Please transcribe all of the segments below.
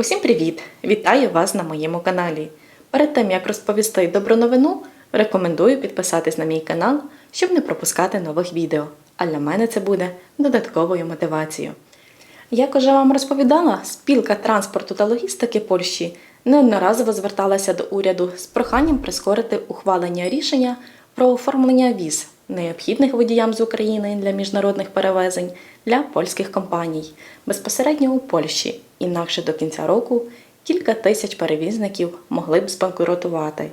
Усім привіт! Вітаю вас на моєму каналі. Перед тим як розповісти добру новину, рекомендую підписатись на мій канал, щоб не пропускати нових відео. А для мене це буде додатковою мотивацією. Як уже вам розповідала, спілка транспорту та логістики Польщі неодноразово зверталася до уряду з проханням прискорити ухвалення рішення про оформлення віз, необхідних водіям з України для міжнародних перевезень для польських компаній безпосередньо у Польщі. Інакше до кінця року кілька тисяч перевізників могли б збанкрутувати.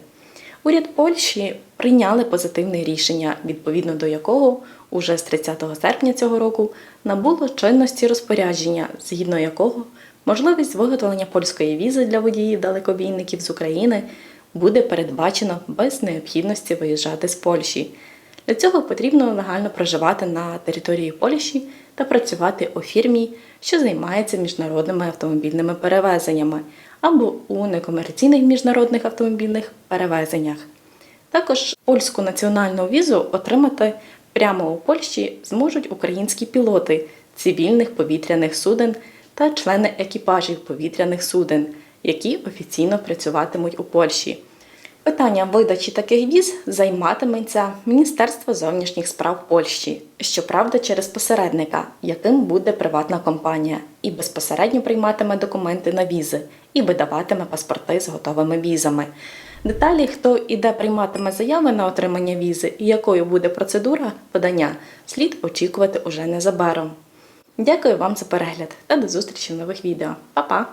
Уряд Польщі прийняли позитивне рішення, відповідно до якого уже з 30 серпня цього року набуло чинності розпорядження, згідно якого можливість виготовлення польської візи для водіїв далекобійників з України буде передбачено без необхідності виїжджати з Польщі. Для цього потрібно легально проживати на території Польщі та працювати у фірмі, що займається міжнародними автомобільними перевезеннями або у некомерційних міжнародних автомобільних перевезеннях. Також польську національну візу отримати прямо у Польщі зможуть українські пілоти цивільних повітряних суден та члени екіпажів повітряних суден, які офіційно працюватимуть у Польщі. Питання видачі таких віз займатиметься Міністерство зовнішніх справ Польщі, щоправда, через посередника, яким буде приватна компанія, і безпосередньо прийматиме документи на візи і видаватиме паспорти з готовими візами. Деталі, хто і де прийматиме заяви на отримання візи і якою буде процедура подання, слід очікувати уже незабаром. Дякую вам за перегляд та до зустрічі в нових відео. Па-па!